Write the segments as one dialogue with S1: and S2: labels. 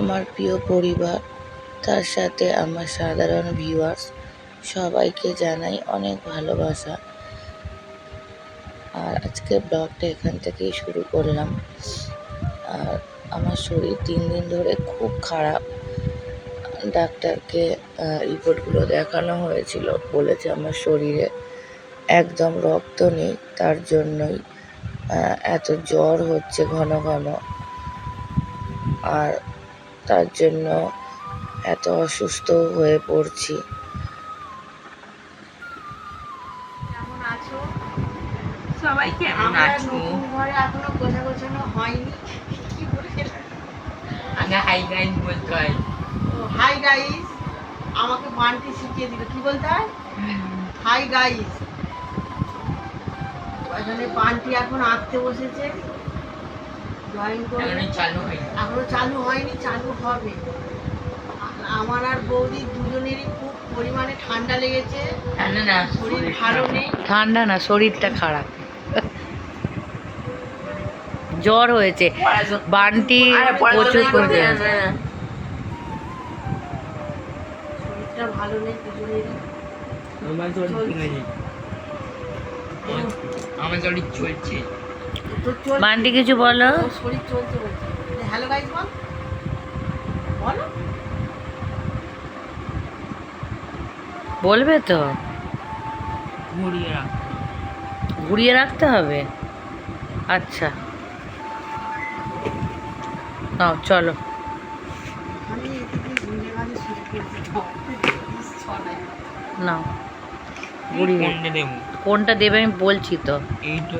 S1: আমার প্রিয় পরিবার, তার সাথে আমার সাধারণ ভিউয়ার্স সবাইকে জানাই অনেক ভালোবাসা। আর আজকে ব্লগটা এখান থেকেই শুরু করলাম। আর আমার শরীর তিন দিন ধরে খুব খারাপ। ডাক্তারকে রিপোর্টগুলো দেখানো হয়েছিল। বলেছে আমার শরীরে একদম রক্ত নেই, তার জন্যই এত জ্বর হচ্ছে ঘন ঘন। আর তার জন্য এত অসুস্থ হয়ে পড়ছি।
S2: কেমন
S3: সবাইকে
S2: আমরা নতুন ঘরে এখনও গোছা গোছানো হয়নি। কি করে
S3: আগে হাই গাইন বলতে হয়।
S2: হাই গাইস আমাকে বান্টি শিখিয়ে দিল কি বলতে হয়? Hi guys. এখানে বান্টি এখন আঁকতে বসেছে। করবে
S3: এখনও চালু হয়নি?
S2: চালু হবে। আমার আর বৌদি দুজনেরই খুব পরিমাণে ঠান্ডা লেগেছে।
S3: না
S2: শরীর ভালো নেই।
S1: ঠান্ডা না শরীরটা খারাপ। জ্বর হয়েছে। বান্টি প্রচুর করে
S2: শরীরটা ভালো নেই দুজনেরই।
S3: আমার আমার চলছে।
S1: বান্টি কিছু বলো?
S2: শরীর চলছে হ্যালো গাইস বল। বলো।
S1: বলবে তো।
S3: ঘুরিয়ে রাখ।
S1: ঘুরিয়ে রাখতে হবে? আচ্ছা। নাও চলো। নাও। ঘুরিয়ে।
S3: কোনটা
S1: কোনটা দেবে আমি বলছি তো।
S3: এইটা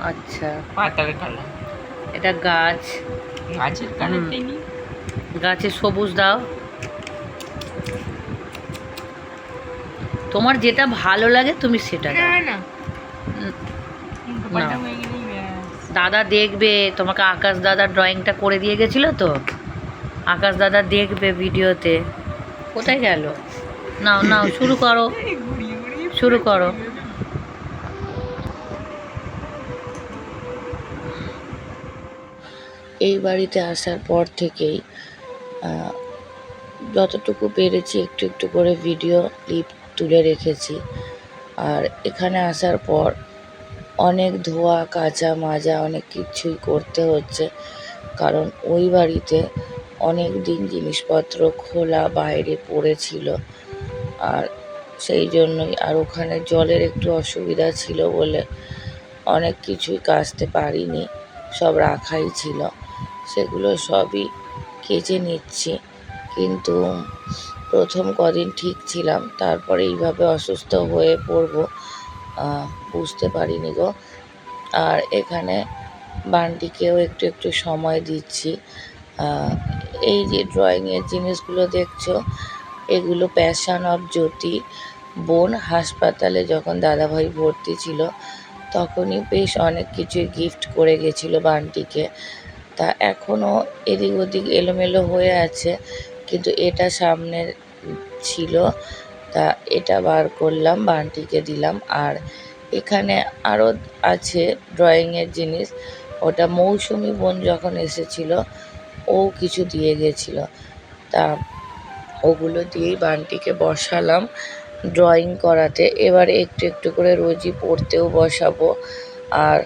S1: আচ্ছা।
S3: পাতার কালার।
S1: এটা গাছ।
S3: গাছের কালারটাই নি
S1: গাছে সবুজ দাও। তোমার যেটা ভালো লাগে তুমি সেটা
S3: না না।
S1: দাদা দেখবে তোমাকে আকাশ দাদা ড্রয়িংটা করে দিয়ে গেছিল তো? আকাশ দাদা দেখবে ভিডিওতে। কোথায় গেল? নাও নাও শুরু করো। শুরু করো। এই বাড়িতে আসার পর থেকেই যতটুকু পেরেছি একটু একটু করে ভিডিও ক্লিপ তুলে রেখেছি। আর এখানে আসার পর অনেক ধোয়া, কাচা, মাজা অনেক কিছুই করতে হচ্ছে। কারণ ওই বাড়িতে অনেক দিন জিনিসপত্র খোলা বাইরে পড়েছিল। আর সেই জন্যই আর ওখানে জলের একটু অসুবিধা ছিল বলে অনেক কিছুই কাচতে পারিনি, সব রাখাই ছিল। সেগুলো সবই কেচে নিচ্ছি। কিন্তু প্রথম কদিন ঠিক ছিলাম, তারপরে এইভাবে অসুস্থ হয়ে পড়ব বুঝতে পারিনি গো। আর এখানে বান্টিকেও একটু একটু সময় দিচ্ছি। এই যে ড্রয়িংয়ের জিনিসগুলো দেখছ, এগুলো প্যাশান অফ জ্যোতি। বোন হাসপাতালে যখন দাদাভাই ভর্তি ছিল, তখনই বেশ অনেক কিছুই গিফট করে গেছিল বান্টিকে। তা এখনও এদিক ওদিক এলোমেলো হয়ে আছে, কিন্তু এটা সামনে ছিল। তা এটা বার করলাম, বান্টিকে দিলাম। আর এখানে আরও আছে ড্রয়িংয়ের জিনিস। ওটা মৌসুমি বোন যখন এসেছিল, ও কিছু দিয়ে গেছিল। তা ওগুলো দিয়েই বান্টিকে বসালাম ড্রয়িং করাতে। এবার একটু একটু করে রোজই পড়তেও বসাবো। আর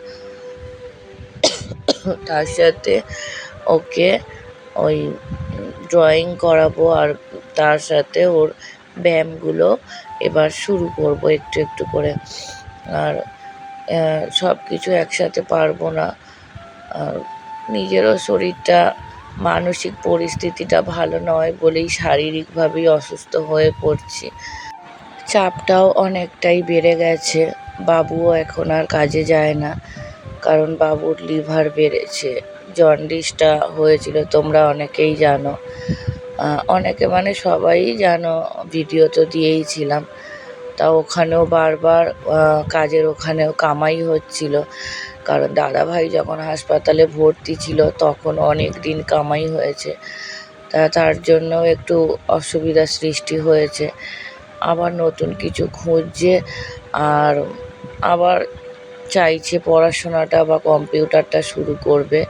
S1: তার সাথে ওকে ওই ড্রয়িং করাবো আর তার সাথে ওর ব্যায়ামগুলো এবার শুরু করব একটু একটু করে। আর সব কিছু একসাথে পারব না। আর নিজেরও শরীরটা, মানসিক পরিস্থিতিটা ভালো নয় বলেই শারীরিকভাবেই অসুস্থ হয়ে পড়ছি। চাপটাও অনেকটাই বেড়ে গেছে। বাবুও এখন আর কাজে যায় না। কারণ বাবুর লিভার বেড়েছে। জন্ডিসটা হয়েছিল, তোমরা অনেকেই জানো। অনেকে মানে সবাই জানো, ভিডিও তো দিয়েইছিলাম তা ওখানেও বারবার কাজের ওখানেও কামাই হচ্ছিল। কারণ দাদাভাই যখন হাসপাতালে ভর্তি ছিল, তখন অনেক দিন কামাই হয়েছে। তা তার জন্য একটু অসুবিধা সৃষ্টি হয়েছে। আবার নতুন কিছু খুঁজছে, আর আবার চাইছে পড়াশোনাটা বা কম্পিউটারটা শুরু করবে,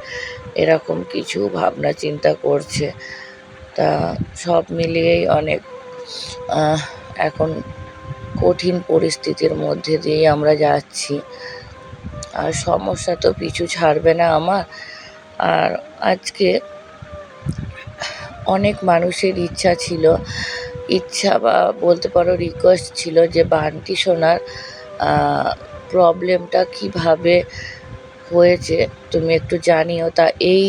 S1: এরকম কিছু ভাবনা চিন্তা করছে। তা সব মিলিয়েই অনেক এখন কঠিন পরিস্থিতির মধ্যে দিয়েই আমরা যাচ্ছি। আর সমস্যা তো পিছু ছাড়বে না আমার। আর আজকে অনেক মানুষের ইচ্ছা ছিল, ইচ্ছা বা বলতে পারো রিকোয়েস্ট ছিল যে বান্টি সোনার প্রবলেমটা কীভাবে হয়েছে, তুমি একটু জানিও। তা এই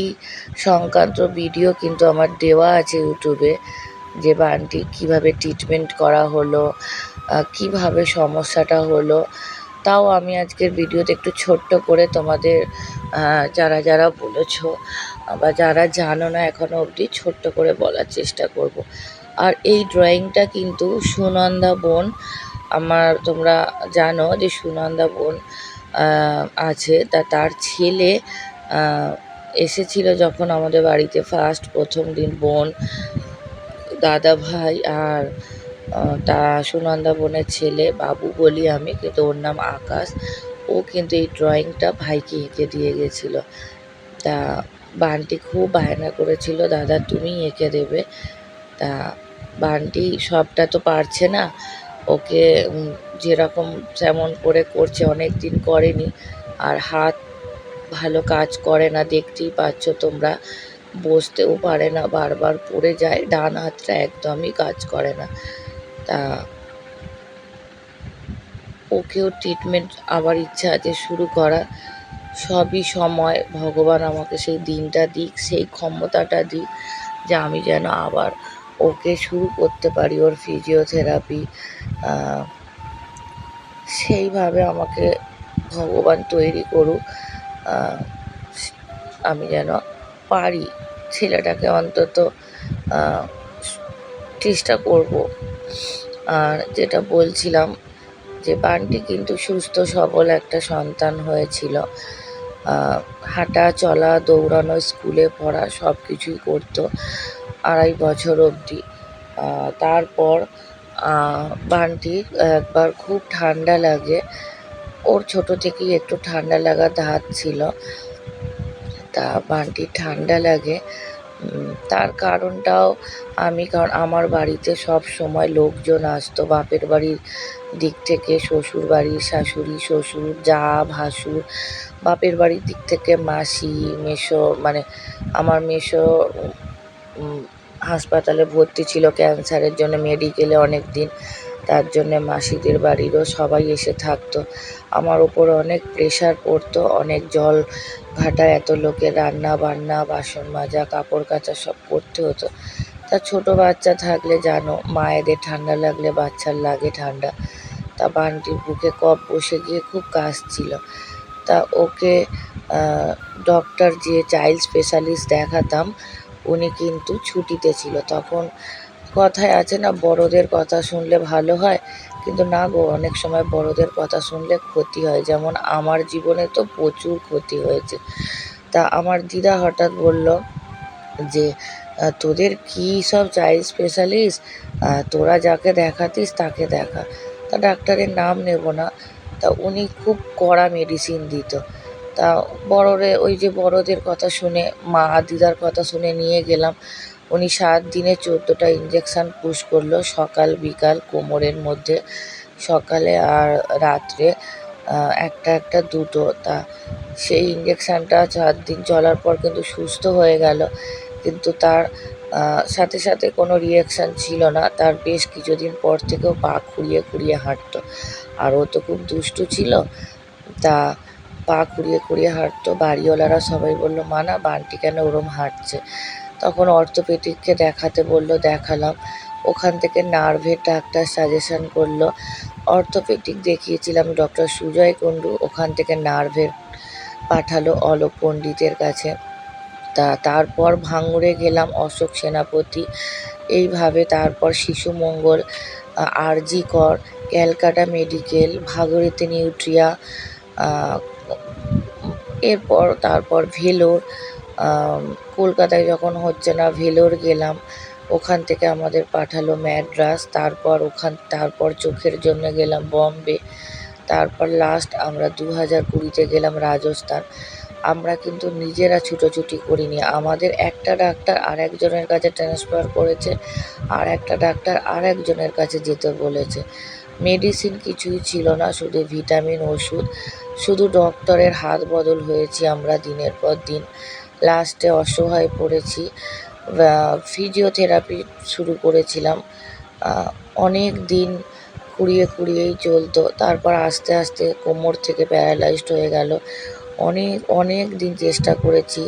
S1: সংক্রান্ত ভিডিও কিন্তু আমার দেওয়া আছে ইউটিউবে যে বান্টি কীভাবে ট্রিটমেন্ট করা হলো কীভাবে সমস্যাটা হলো। তাও আমি আজকের ভিডিওতে একটু ছোট্ট করে তোমাদের যারা যারা বলেছ বা যারা জানো না এখনও অবধি ছোট্ট করে বলার চেষ্টা করব। আর এই ড্রয়িংটা কিন্তু সুনন্দা বোন আমার তোমরা জানো যে সুনন্দা বোন আছে, তা তার ছেলে এসেছিল যখন আমাদের বাড়িতে ফার্স্ট প্রথম দিন বোন, দাদা ভাই আর তা সুনন্দা বোনের ছেলে বাবু বলি আমি, কিন্তু ওর নাম আকাশ। ও কিন্তু এই ড্রয়িংটা ভাইকে এঁকে দিয়ে গেছিল। তা বান্টি খুব বায়না করেছিল, দাদা তুমি এঁকে দেবে। তা বান্টি সবটা তো পারছে না। ওকে যেরকম যেমন করে করছে অনেক দিন করেনি। আর হাত ভালো কাজ করে না, দেখতেই পাচ্ছ তোমরা। বসতেও পারে না, বারবার পড়ে যায়, ডান হাতটা একদমই কাজ করে না। তা ওকেও ট্রিটমেন্ট আবার ইচ্ছা আছে, শুরু করা। সবই সময়, ভগবান আমাকে সেই দিনটা দিক, সেই ক্ষমতাটা দিক, যে আমি যেন আবার ওকে শুরু করতে পারি ওর ফিজিওথেরাপি সেইভাবে আমাকে ভগবান তৈরি করুক। আমি যেন পারি, ছেলেটাকে অন্তত চেষ্টা করব। আর যেটা বলছিলাম যে, বান্টি কিন্তু সুস্থ, সবল একটা সন্তান হয়েছিল। হাঁটা, চলা, দৌড়ানো, স্কুলে পড়া সব কিছুই করতো আড়াই বছর অবধি। তারপর আহ, বান্টির একবার খুব ঠান্ডা লাগে। ওর ছোট থেকেই একটু ঠান্ডা লাগা ধাত ছিল। তা বান্টির ঠান্ডা লাগে। তার কারণটাও আমি কারণ আমার বাড়িতে সব সময় লোকজন আসতো। বাপের বাড়ির দিক থেকে শ্বশুর বাড়ির শাশুড়ি শ্বশুর যা ভাসুর। বাপের বাড়ির দিক থেকে মাসি মেসো মানে আমার উম, হাসপাতালে ভর্তি ছিল ক্যান্সারের জন্য মেডিকেলে অনেক দিন। তার জন্যে মাসিদের বাড়িরও সবাই এসে থাকতো। আমার ওপর অনেক প্রেশার পড়তো, অনেক জল ঘাটা এত লোকের রান্না বান্না, বাসন মাজা, কাপড় কাচা সব করতে হতো। তা ছোট বাচ্চা থাকলে জানো, মায়েদের ঠান্ডা লাগলে বাচ্চার লাগে ঠান্ডা। তা বান্টির বুকে কফ বসে গিয়ে খুব কাশছিল। তা ওকে ডক্টর যে চাইল্ড স্পেশালিস্ট দেখাতাম উনি কিন্তু ছুটিতে ছিল। তখন কথায় আছে না, বড়দের কথা শুনলে ভালো হয়। কিন্তু না গো, অনেক সময় বড়দের কথা শুনলে ক্ষতি হয়। যেমন আমার জীবনে তো প্রচুর ক্ষতি হয়েছে। তা আমার দিদা হঠাৎ বলল যে তোদের কী সব চাইল্ড স্পেশালিস্ট? তোরা যাকে দেখাতিস তাকে দেখা। তা ডাক্তারের নাম নেব না। তা উনি খুব কড়া মেডিসিন দিত। তা বড়রে, ওই যে বড়দের কথা শুনে, মা দিদার কথা শুনে নিয়ে গেলাম। উনি সাত দিনে চোদ্দোটা ইঞ্জেকশান পুশ করল, সকাল, বিকাল, কোমরের মধ্যে, সকালে আর রাত্রে একটা একটা, দুটো। তা সেই ইঞ্জেকশানটা চার দিন চলার পর কিন্তু সুস্থ হয়ে গেল। কিন্তু তার সাথে সাথে কোনো রিয়াকশান ছিল না। তার বেশ কিছুদিন পর থেকেও পা খুঁড়িয়ে খুঁড়িয়ে হাঁটতো। আর ও তো খুব দুষ্টু ছিল। তা পা কুড়িয়ে কুড়িয়ে হাঁটতো। বাড়িওয়ালারা সবাই বলল, মা না, বান্টি কেন ওরম হাঁটছে? তখন অর্থোপেডিককে দেখাতে বলল, দেখালাম। ওখান থেকে নার্ভের ডাক্তার সাজেশন করল, অর্থোপেডিক দেখিয়েছিলাম, ডক্টর সুজয় কুণ্ডু ওখান থেকে নার্ভের পাঠালো অলোক পণ্ডিতের কাছে। তা, তারপর ভাঙড়ে গেলাম অশোক সেনাপতি। এইভাবে তারপর শিশু মঙ্গল আরজি কর, ক্যালকাটা মেডিকেল, ভাগীরথী নিউট্রিয়া এরপর, তারপর ভেলোর কলকাতায় যখন হচ্ছে না, ভেলোর গেলাম। ওখান থেকে আমাদের পাঠালো ম্যাড্রাস। তারপর ওখান, তারপর চোখের জন্য গেলাম বম্বে। তারপর লাস্ট আমরা দু হাজার কুড়িতে গেলাম রাজস্থান। আমরা কিন্তু নিজেরা ছুটোছুটি করিনি। আমাদের একটা ডাক্তার আর একজনের কাছে ট্রান্সফার করেছে, আর একটা ডাক্তার আর একজনের কাছে যেতে বলেছে। মেডিসিন কিছুই ছিল না, শুধু ভিটামিন, ওষুধ, শুধু ডক্টরের হাত বদল হয়েছি আমরা দিনের পর দিন। লাস্টে অসহায় পড়েছি ফিজিওথেরাপি শুরু করেছিলাম। অনেক দিন কুড়িয়ে কুড়িয়েই চলতো, তারপর আস্তে আস্তে কোমর থেকে প্যারালাইজড হয়ে গেল। অনেক অনেক দিন চেষ্টা করেছি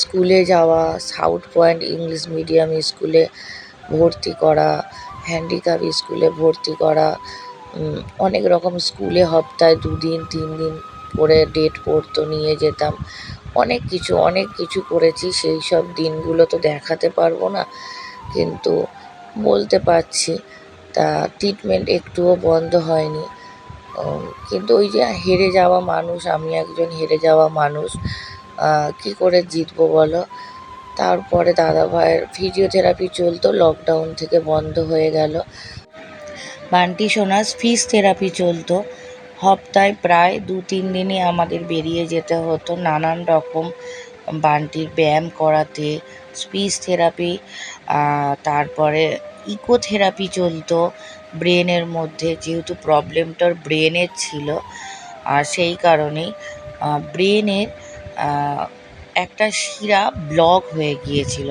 S1: স্কুলে যাওয়া সাউথ পয়েন্ট ইংলিশ মিডিয়াম স্কুলে ভর্তি করা হ্যান্ডিক্যাপ স্কুলে ভর্তি করা অনেক রকম স্কুলে সপ্তাহে দুদিন তিন দিন করে ডেট পড়তো, নিয়ে যেতাম। অনেক কিছু অনেক কিছু করেছি, সেই সব দিনগুলো তো দেখাতে পারব না, কিন্তু বলতে পারছি, তা ট্রিটমেন্ট একটুও বন্ধ হয়নি। কিন্তু ওই যে হেরে যাওয়া মানুষ, আমি একজন হেরে যাওয়া মানুষ কি করে জিতবো বলো? তারপরে দাদা ভাইয়ের ফিজিওথেরাপি চলতো লকডাউন থেকে বন্ধ হয়ে গেল। বান্টি সোনাস ফিস থেরাপি চলতো। সপ্তাহে প্রায় দু তিন দিনই আমাদের বেরিয়ে যেতে হতো। নানান রকম বান্টির ব্যায়াম করাতে স্পিচ থেরাপি তারপরে ইকোথেরাপি চলতো ব্রেনের মধ্যে। যেহেতু প্রবলেমটার ব্রেনের ছিল, আর সেই কারণেই ব্রেনের একটা শিরা ব্লক হয়ে গিয়েছিল।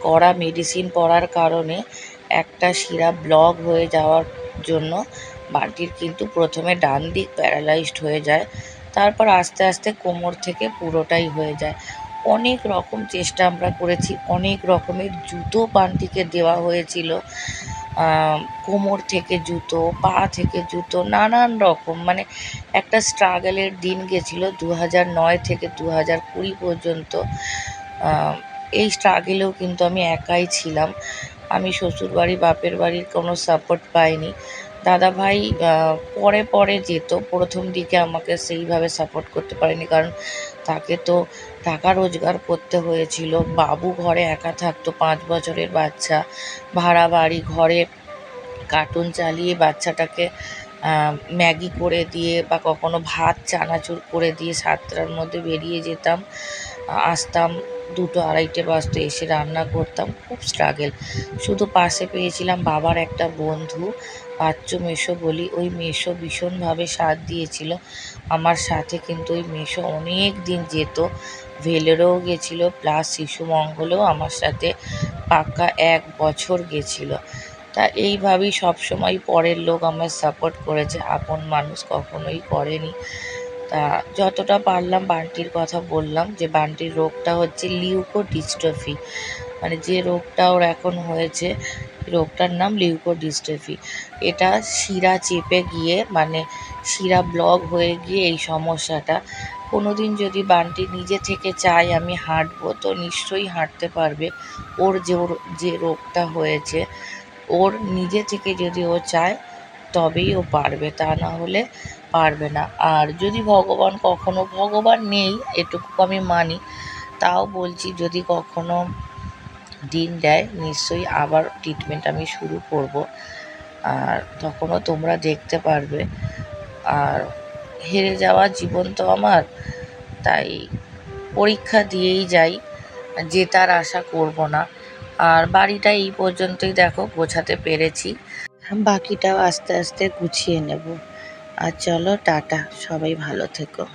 S1: কড়া মেডিসিন পড়ার কারণে একটা শিরা ব্লক হয়ে যাওয়ার জন্য বান্টির কিন্তু প্রথমে ডান দিক প্যারালাইজড হয়ে যায়, তারপর আস্তে আস্তে কোমর থেকে পুরোটাই হয়ে যায়। অনেক রকম চেষ্টা আমরা করেছি, অনেক রকমের জুতো বান্টিকে দেওয়া হয়েছিল। কোমর থেকে জুতো, পা থেকে জুতো, নানান রকম। মানে একটা স্ট্রাগলের দিন গেছিল দু হাজার নয় থেকে দু হাজার কুড়ি পর্যন্ত। এই স্ট্রাগেলেও কিন্তু আমি একাই ছিলাম। আমি শ্বশুরবাড়ি, বাপের বাড়ির কোনো সাপোর্ট পাইনি। দাদা ভাই আহ, পরে পরে যেত। প্রথম দিকে আমাকে সেইভাবে সাপোর্ট করতে পারেনি কারণ তাকে তো টাকা রোজগার করতে হয়েছিল। বাবু ঘরে একা থাকতো পাঁচ বছরের বাচ্চা। ভাড়া বাড়ি ঘরে কার্টুন চালিয়ে বাচ্চাটাকে ম্যাগি করে দিয়ে বা কখনো ভাত চানাচুর করে দিয়ে সাতটার মধ্যে বেরিয়ে যেতাম আসতাম দুটো আড়াইটে বাজতো এসে রান্না করতাম। খুব স্ট্রাগেল শুধু পাশে পেয়েছিলাম বাবার একটা বন্ধু। বাচ্চু মেশো বলি, ওই মেশো ভীষণভাবে সাথ দিয়েছিল। আমার সাথে কিন্তু ওই মেশো অনেক দিন যেত, ভেলোরেও গেছিল, প্লাস শিশু মঙ্গলেও আমার সাথে পাক্কা এক বছর গেছিল। তা এইভাবেই সবসময় পরের লোক আমার সাপোর্ট করেছে, আপন মানুষ কখনোই করেনি। তা যতটা পারলাম, বান্টির কথা বললাম যে বান্টির রোগটা হচ্ছে লিউকো লিউকোডিস্ট্রফি মানে যে রোগটা ওর এখন হয়েছে, রোগটার নাম লিউকোডিস্ট্রফি এটা শিরা চেপে গিয়ে মানে শিরা ব্লক হয়ে গিয়ে এই সমস্যাটা। কোনো দিন যদি বান্টি নিজে থেকে চায় আমি হাঁটবো, তো নিশ্চয়ই হাঁটতে পারবে। ওর যে ওর, যে রোগটা হয়েছে, ওর নিজে থেকে যদি ও চায়, তবেই ও পারবে। তা না হলে পারবে না। আর যদি ভগবান কখনো, ভগবান নেই, এটুকু আমি মানি, তাও বলছি যদি কখনো দিন দেয়, নিশ্চয়ই আবার ট্রিটমেন্ট আমি শুরু করব। আর তখনও তোমরা দেখতে পারবে। আর হেরে যাওয়া জীবন তো আমার, তাই পরীক্ষা দিয়েই যাই, জেতার আশা করব না। আর বাড়িটা এই পর্যন্তই দেখো, গোছাতে পেরেছি। বাকিটাও আস্তে আস্তে গুছিয়ে নেব। আর চলো, টাটা, সবাই ভালো থেকো।